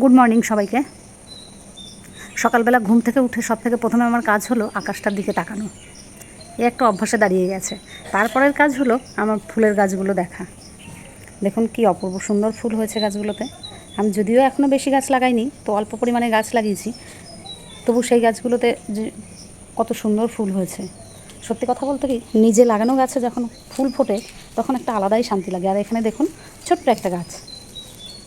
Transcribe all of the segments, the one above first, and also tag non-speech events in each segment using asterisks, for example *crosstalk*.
Good morning সবাইকে। সকালবেলা ঘুম থেকে উঠে সব থেকে প্রথমে আমার কাজ হলো আকাশটার দিকে তাকানো। এই একটা অভ্যাসে দাঁড়িয়ে গেছে। তারপরের কাজ হলো আমার ফুলের গাছগুলো দেখা। দেখুন কি অপূর্ব সুন্দর ফুল হয়েছে গাছগুলোতে। আমি যদিও এখনও বেশি গাছ লাগাইনি, তো অল্প পরিমাণে গাছ লাগিয়েছি। তবু সেই গাছগুলোতে যে কত সুন্দর ফুল হয়েছে। সত্যি কথা বলতে কি, নিজে লাগানো গাছে যখন ফুল ফোটে, তখন একটা আলাদাই শান্তি লাগে। আর এখানে দেখুন, ছোট্ট একটা গাছ।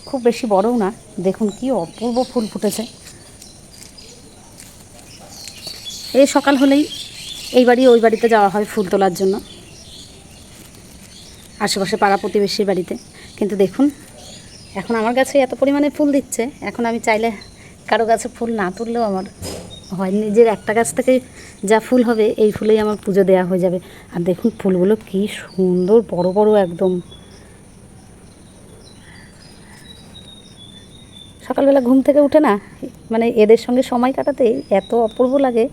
খুব বেশি বড়ও না। দেখুন কি অপূর্ব ফুল ফুটেছে। এই সকাল হলেই এই বাড়ি ওই বাড়িতে যাওয়া হয় ফুল তোলার জন্য। আশেপাশে পাড়া প্রতিবেশীর বাড়িতে। কিন্তু দেখুন, এখন আমার কাছে এত পরিমাণে ফুল দিচ্ছে। এখন আমি চাইলে কারও গাছে ফুল না তুললেও আমার হয়। নিজের একটা গাছ থেকে যা ফুল হবে, এই ফুলেই আমার পুজো দেওয়া হয়ে যাবে। আর দেখুন ফুলগুলো কি সুন্দর, বড় বড় একদম। সকালবেলা ঘুম থেকে উঠে না মানে এদের সঙ্গে সময় কাটাতে এত অপূর্ব লাগে।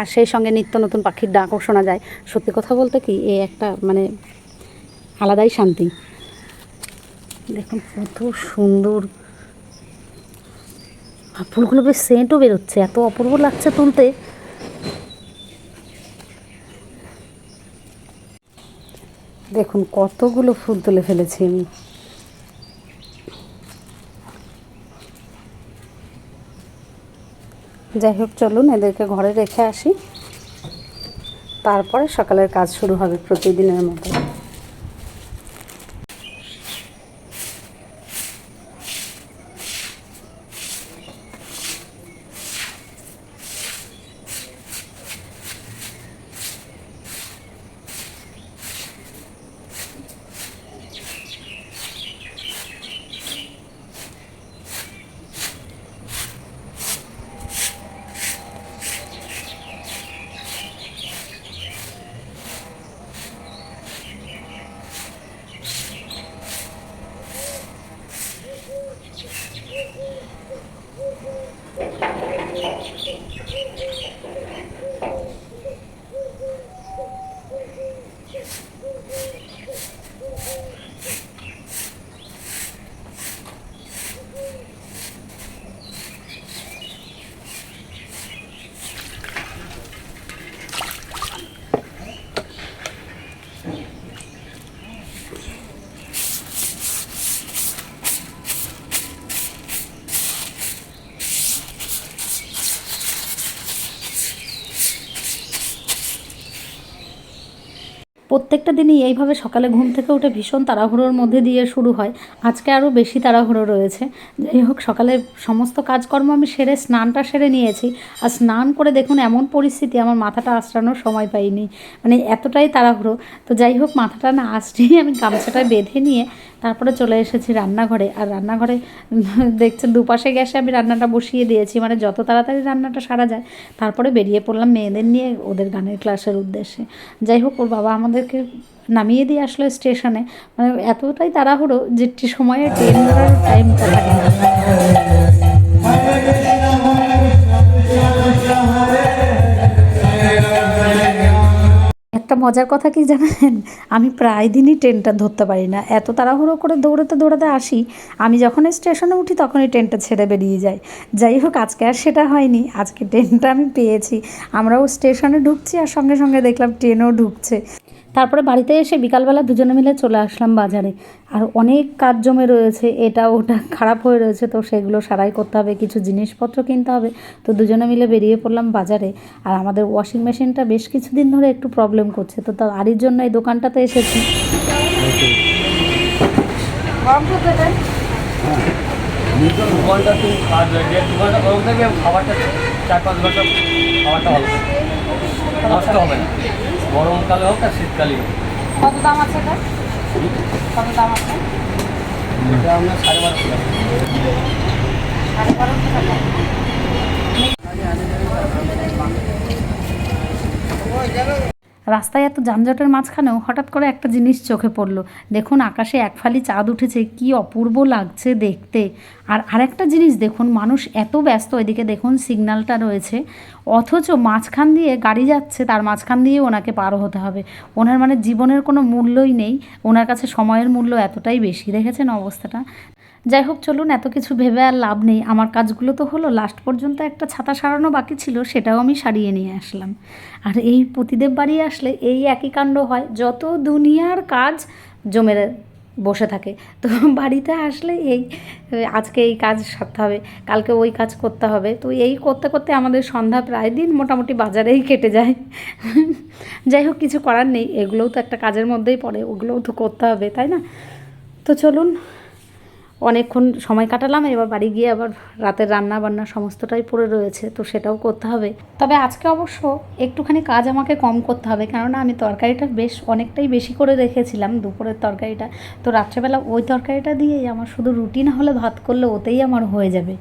আর সেই সঙ্গে নিত্য নতুন পাখির ডাকও শোনা যায়। সত্যি কথা বলতে কি, এ একটা মানে আলাদাই শান্তি। দেখুন কত সুন্দর ফুলগুলো বেশ সেন্টও বেরোচ্ছে, এত অপূর্ব লাগছে তুলতে। দেখুন, কতগুলো ফুল তুলে ফেলেছি আমি। যাই হোক, চলুন এদেরকে ঘরে রেখে আসি। তারপরে সকালের কাজ শুরু হবে প্রতিদিনের মতো। প্রত্যেকটা দিনই এইভাবে সকালে ঘুম থেকে উঠে ভীষণ তাড়াহুড়োর মধ্যে দিয়ে শুরু হয়। আজকে আরও বেশি তাড়াহুড়ো রয়েছে। যাই হোক, সকালে সমস্ত কাজকর্ম আমি সেরে স্নানটা সেরে নিয়েছি। আর স্নান করে দেখুন এমন পরিস্থিতি, আমার মাথাটা আশ্রানোর সময় পাইনি। মানে এতটাই তাড়াহুড়ো। তো যাই হোক, মাথাটা না আসছেই আমি গামছাটা বেঁধে নিয়ে তারপরে চলে এসেছি রান্নাঘরে। আর রান্নাঘরে *laughs* দেখছেন দুপাশে গ্যাসে আমি রান্নাটা বসিয়ে দিয়েছি। মানে যত তাড়াতাড়ি রান্নাটা সারা যায়, তারপরে বেরিয়ে পড়লাম মেয়েদের নিয়ে ওদের গানের ক্লাসের উদ্দেশ্যে। যাই হোক, ওর বাবা আমাদেরকে নামিয়ে দিয়ে আসলো স্টেশনে। মানে এতটাই তাড়াহুড়ো যেটি সময়ে ট্রেন ধরার টাইমটা থাকে না। মজার কথা কি জানেন? আমি প্রায় দিনই ট্রেনটা ধরতে পারি না। এত তাড়াহুড়ো করে দৌড়াতে দৌড়াতে আসি, আমি যখন স্টেশনে উঠি তখনই ট্রেনটা ছেড়ে বেরিয়ে যাই যাই হোক, আজকে আর সেটা হয়নি। আজকে ট্রেনটা আমি পেয়েছি। আমরাও স্টেশনে ঢুকছি আর সঙ্গে সঙ্গে দেখলাম ট্রেনও ঢুকছে। তারপরে বাড়িতে এসে বিকালবেলা দুজনে মিলে চলে আসলাম বাজারে। আর অনেক কাজ জমে রয়েছে এটা ওটা খারাপ হয়ে রয়েছে তো সেগুলো সারাই করতে হবে কিছু জিনিসপত্র কিনতে হবে। তো দুজনে মিলে বেরিয়ে পড়লাম বাজারে। আর আমাদের ওয়াশিং মেশিনটা বেশ কিছুদিন ধরে একটু প্রবলেম করছে তো তারই জন্য এই দোকানটাতে এসেছি। খাবারটা চার পাঁচ ঘণ্টা খাবারটা থাকবে নষ্ট হবে না। গরমকালে হোক আর শীতকালে হোক। কত দাম আছে এটা? কত দাম আছে? এটা আপনার সাড়ে বারোশো টাকা। সাড়ে বারোশো টাকা। রাস্তায় এত যানজটের মাঝখানেও হঠাৎ করে একটা জিনিস চোখে পড়ল। দেখুন, আকাশে এক ফালি চাঁদ উঠেছে, কি অপূর্ব লাগছে দেখতে। আর আরেকটা জিনিস দেখুন, মানুষ এত ব্যস্ত, এদিকে দেখুন সিগন্যালটা রয়েছে। অথচ মাঝখান দিয়ে গাড়ি যাচ্ছে, তার মাঝখান দিয়ে ওনাকে পার হতে হবে। ওনার মানে জীবনের কোনো মূল্যই নেই, ওনার কাছে সময়ের মূল্য এতটাই বেশি, দেখেছেন অবস্থাটা? যাই হোক, চলুন, এত কিছু ভেবে আর লাভ নেই। আমার কাজগুলো তো হলো লাস্ট পর্যন্ত একটা ছাতা সারানো বাকি ছিল, সেটাও আমি সারিয়ে নিয়ে আসলাম। আর এই প্রতিদেব বাড়ি আসলে এই একই কাণ্ড হয়, যত দুনিয়ার কাজ জমে বসে থাকে। তো বাড়িতে আসলে এই, আজকে এই কাজ সারতে হবে, কালকে ওই কাজ করতে হবে। তো এই করতে করতে আমাদের সন্ধ্যা প্রায় দিন মোটামুটি বাজারেই কেটে যায়। যাই হোক, কিছু করার নেই। এগুলোও তো একটা কাজের মধ্যেই পড়ে, ওগুলোও তো করতে হবে, তাই না? তো চলুন অনেকক্ষণ সময় কাটালাম, এবার বাড়ি গিয়ে আবার রাতের রান্না বান্না সমস্তটাই পড়ে রয়েছে, তো সেটাও করতে হবে। তবে আজকে অবশ্য একটুখানি কাজ আমাকে কম করতে হবে, কেননা আমি তরকারিটা বেশ অনেকটাই বেশি করে রেখেছিলাম, দুপুরের তরকারিটা। তো রাত্রেবেলা ওই তরকারিটা দিয়েই আমার শুধু রুটি না হলে ভাত করলে ওতেই আমার হয়ে যাবে।